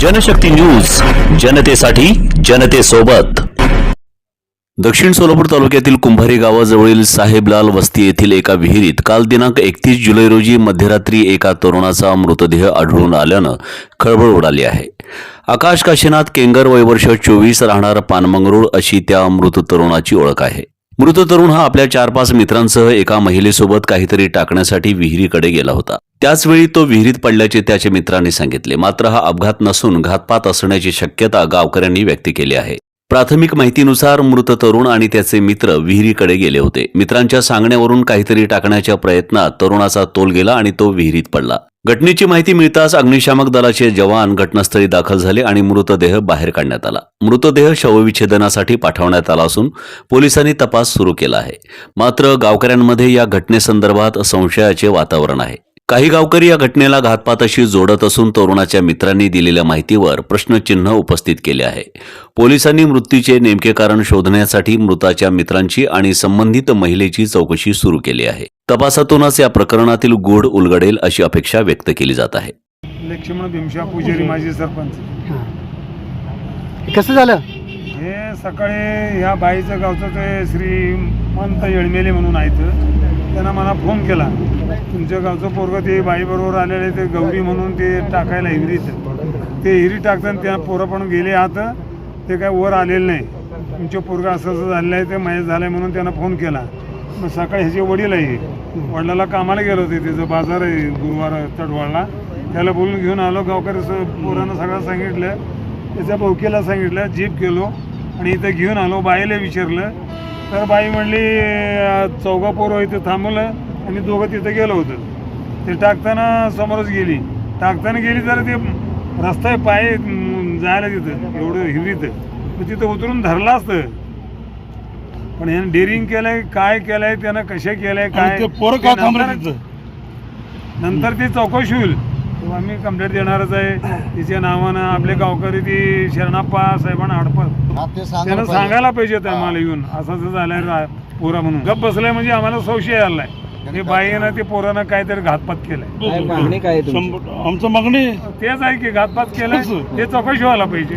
Janshakti news जनतेसाठी जनतेसोबत. दक्षिण सोलापूर तालुक्यातील कुंभारी गावाजवळील साहेबलाल वस्ती येथील एका विहिरीत काल दिनांक एकतीस जुलै रोजी मध्यरात्री एका तरुणाचा मृतदेह आढळून आल्यानं खळबळ उडाली आहे. आकाश काशीनाथ केंगर वयवर्ष चोवीस राहणार पानमंगरूळ अशी त्या मृत तरुणाची ओळख आहे. मृत तरुण हा आपल्या चार पाच मित्रांसह एका महिलेसोबत काहीतरी टाकण्यासाठी विहिरीकडे गेला होता. त्याचवेळी तो विहिरीत पडल्याचे त्याच्या मित्रांनी सांगितले. मात्र हा अपघात नसून घातपात असण्याची शक्यता गावकऱ्यांनी व्यक्त केली आहे. प्राथमिक माहितीनुसार मृत तरुण आणि त्याचे मित्र विहिरीकडे गेले होते. मित्रांच्या सांगण्यावरून काहीतरी टाकण्याच्या प्रयत्नात तरुणाचा तोल गेला आणि तो विहिरीत पडला. घटनेची माहिती मिळताच अग्निशामक दलाचे जवान घटनास्थळी दाखल झाले आणि मृतदेह बाहेर काढण्यात आला. मृतदेह शवविच्छेदनासाठी पाठवण्यात आला असून पोलिसांनी तपास सुरू केला आहे. मात्र गावकऱ्यांमध्ये या घटनेसंदर्भात संशयाचे वातावरण आहे. काही गावकरी या घटनेला घातपाताशी जोडत असून तरुणाच्या मित्रांनी दिलेल्या माहितीवर प्रश्नचिन्ह उपस्थित केले आहे. पोलिसांनी मृत्यूचे नेमके कारण शोधण्यासाठी मृताच्या मित्रांची आणि संबंधित महिलेची चौकशी सुरू केली आहे. तपासातूनच या प्रकरणातील गूढ उलगडेल अशी अपेक्षा व्यक्त केली जात आहे. लक्ष्मण भीमशा पुजारी सरपंच. कसं झालं? हे सकाळी ह्या बाईचं गावचं ते श्रीमंत येळमेले म्हणून आहेत. त्यांना मला फोन केला. तुमच्या गावचं पोरगं ते बाईबरोबर आलेले ते गौरी म्हणून ते टाकायला हिरीत ते हिरी टाकताना त्या पोरं पण गेले आत. ते काय वर आलेलं नाही. तुमच्या पोरगं असं असं झालेलं आहे ते महेश झालं आहे म्हणून त्यांना फोन केला. मग सकाळी ह्याचे वडील आहे वडिलाला कामाला गेलो होते त्याचं बाजार आहे गुरुवार तडवाळला. त्याला बोलून घेऊन आलो गावकरी पोरानं सगळं सांगितलं. त्याच्या भाऊकीला सांगितलं जीप केलो आणि इथं घेऊन आलो बाईला विचारलं. तर बाई म्हणली चौघा पोरं इथं थांबवलं. आणि दोघं तिथं गेलो होतं. ते टाकताना समोरच गेली. टाकताना गेली तर ते रस्ता आहे पाय जायला तिथं एवढं हिरीत मग तिथं उतरून धरलं असतं. पण यानं डेअरिंग केलंय काय केलंय त्यानं कशा केलंय काय? ते पोरं का ते थांबले नंतर- तिथं? नंतर ती चौकशी होईल. आम्ही कंप्लेंट देणारच आहे. तिच्या नावानं आपले गावकरी ती शरणाप्पा साहेबांना हडपत. त्यानं सांगायला पाहिजे होतं आम्हाला येऊन. असं असं झालंय रा- पोरं म्हणून. गप बसलाय म्हणजे आम्हाला संशय आलाय. ते बाईनं ते पोरानं काहीतरी घातपात केलाय काय मागणी काय आहे तुमची? शंभर- आमचं मागणी तेच आहे की घातपात केलाय कसं? ते चौकशी व्हायला पाहिजे